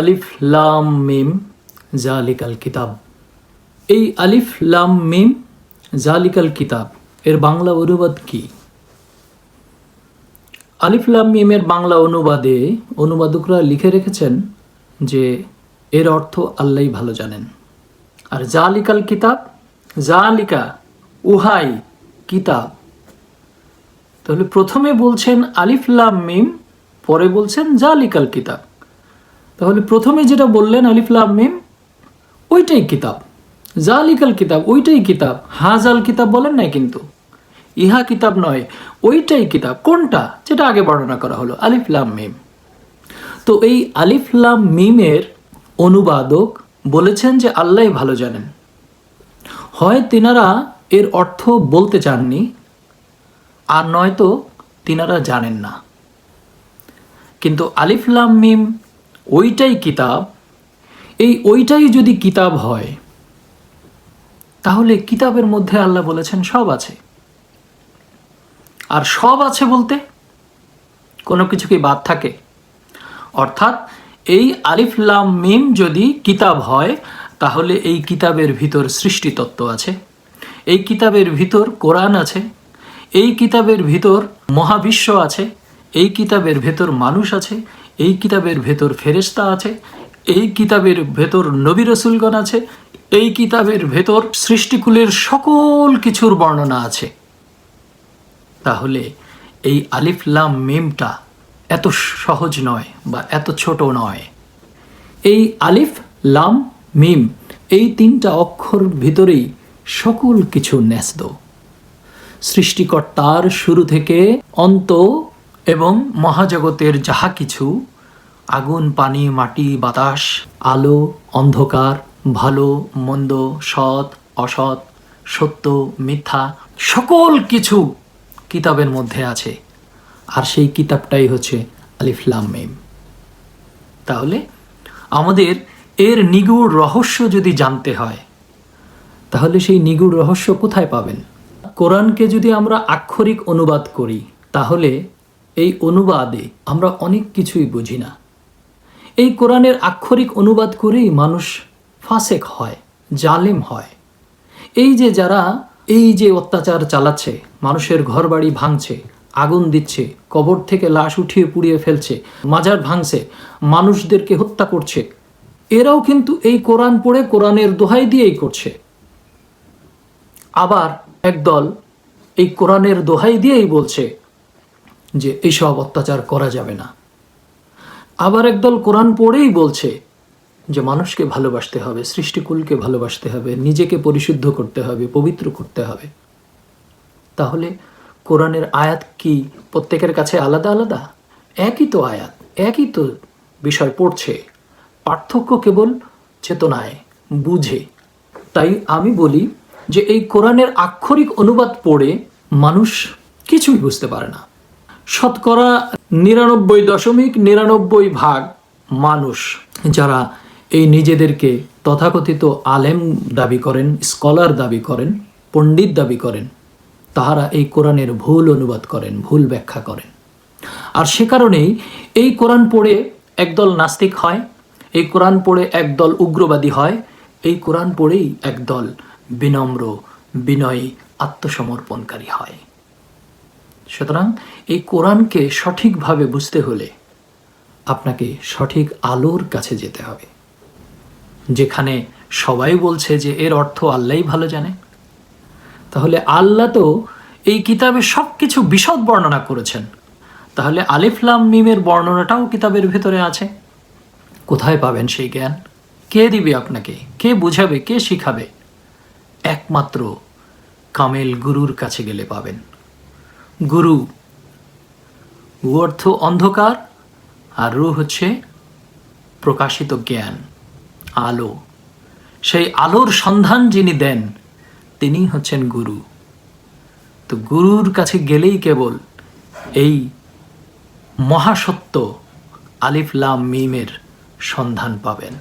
আলিফ, লাম, মিম, জালিকাল কিতাব। এই আলিফ, লাম, মিম, জালিকাল কিতাব, এর বাংলা অনুবাদ কি? আলিফ, লাম, মিমের বাংলা অনুবাদে অনুবাদকরা লিখে রেখেছেন যে এর অর্থ আল্লাহ ভালো জানেন। আর জালিকাল কিতাব, জালিকা, উহাই কিতাব। তাহলে প্রথমে বলছেন আলিফ, লাম, মিম, পরে বলছেন জালিকাল কিতাব। তাহলে প্রথমে যেটা বললেন আলিফ লাম মিম, ওইটাই কিতাব। জালিকাল কিতাব, ওইটাই কিতাব। হাজাল কিতাব বলেন নাই কিন্তু। ইহা কিতাব নয়, ওইটাই কিতাব। কোনটা? যেটা আগে বর্ণনা করা হলো, আলিফ লাম মিম। তো এই আলিফ লাম মিমের অনুবাদক বলেছেন যে আল্লাহ ভালো জানেন। হয় তিনারা এর অর্থ বলতে চাননি, আর নয়তো তিনারা জানেন না। কিন্তু আলিফ লাম মিম ওইটাই কিতাব। এই ওইটাই যদি কিতাব হয়, তাহলে কিতাবের মধ্যে আল্লাহ বলেছেন, সব আছে। আর সব আছে বলতে কোনো কিছু কি বাদ থাকে। অর্থাৎ এই আলিফ লাম মিম যদি কিতাব হয়, তাহলে এই কিতাবের ভিতর সৃষ্টিতত্ত্ব আছে। এই কিতাবের ভিতর কোরআন আছে। এই কিতাবের ভিতর মহাবিশ্ব আছে। এই কিতাবের ভেতর মানুষ আছে। এই কিতাবের ভেতর ফেরেস্তা আছে, এই কিতাবের ভেতর নবী রসুলগণ আছে, এই কিতাবের ভেতর সৃষ্টিকুলের সকল কিছুর বর্ণনা আছে। তাহলে এই আলিফ লাম মিমটা এত সহজ নয় বা এত ছোট নয়। এই আলিফ লাম মিম এই তিনটা অক্ষর ভিতরেই সকল কিছু ন্যস্ত। সৃষ্টিকর্তার শুরু থেকে অন্ত এবং মহাজগতের যাহা কিছু, আগুন, পানি, মাটি, বাতাস, আলো, অন্ধকার, ভালো, মন্দ, সৎ, অসৎ, সত্য, মিথ্যা, সকল কিছু কিতাবের মধ্যে আছে। আর সেই কিতাবটাই হচ্ছে আলিফলাম মেম। তাহলে আমাদের এর নিগুড় রহস্য যদি জানতে হয়, তাহলে সেই নিগুড় রহস্য কোথায় পাবেন? কোরআনকে যদি আমরা আক্ষরিক অনুবাদ করি, তাহলে এই অনুবাদে আমরা অনেক কিছুই বুঝি না। এই কোরআনের আক্ষরিক অনুবাদ করেই মানুষ ফাসেক হয়, জালেম হয়। এই যে যারা এই যে অত্যাচার চালাচ্ছে, মানুষের ঘরবাড়ি ভাঙছে, আগুন দিচ্ছে, কবর থেকে লাশ উঠিয়ে পুড়িয়ে ফেলছে, মাজার ভাঙছে, মানুষদেরকে হত্যা করছে, এরাও কিন্তু এই কোরআন পড়ে কোরআনের দোহাই দিয়েই করছে। আবার একদল এই কোরআনের দোহাই দিয়েই বলছে যে এইসব অত্যাচার করা যাবে না। আবার একদল কোরআন পড়েই বলছে যে মানুষকে ভালোবাসতে হবে, সৃষ্টিকুলকে ভালোবাসতে হবে, নিজেকে পরিশুদ্ধ করতে হবে, পবিত্র করতে হবে। তাহলে কোরআনের আয়াত কি প্রত্যেকের কাছে আলাদা আলাদা? একই তো আয়াত, একই তো বিষয় পড়ছে। পার্থক্য কেবল চেতনায়, বুঝে। তাই আমি বলি যে এই কোরআনের আক্ষরিক অনুবাদ পড়ে মানুষ কিছুই বুঝতে পারে না। শতকরা নিরানব্বই দশমিক নিরানব্বই ভাগ মানুষ যারা এই নিজেদেরকে তথাকথিত আলেম দাবি করেন, স্কলার দাবি করেন, পণ্ডিত দাবি করেন, তাহারা এই কোরআনের ভুল অনুবাদ করেন, ভুল ব্যাখ্যা করেন। আর সে কারণেই এই কোরআন পড়ে একদল নাস্তিক হয়, এই কোরআন পড়ে একদল উগ্রবাদী হয়, এই কোরআন পড়েই একদল বিনম্র, বিনয়ী, আত্মসমর্পণকারী হয়। সুতরাং এই কোরআনকে সঠিকভাবে বুঝতে হলে আপনাকে সঠিক আলোর কাছে যেতে হবে। যেখানে সবাই বলছে যে এর অর্থ আল্লাহই ভালো জানে। তাহলে আল্লাহ তো এই কিতাবে সব কিছু বিশদ বর্ণনা করেছেন। তাহলে আলিফলাম মিমের বর্ণনাটাও কিতাবের ভেতরে আছে। কোথায় পাবেন সেই জ্ঞান? কে দিবে আপনাকে? কে বুঝাবে? কে শিখাবে? একমাত্র কামেল গুরুর কাছে গেলে পাবেন। গুরু। গু অর্থ অন্ধকার আর রু হচ্ছে প্রকাশিত জ্ঞান, আলো। সেই আলোর সন্ধান যিনি দেন তিনি হচ্ছেন গুরু। তো গুরুর কাছে গেলেই কেবল এই মহাসত্য আলিফ লাম মিমের সন্ধান পাবেন।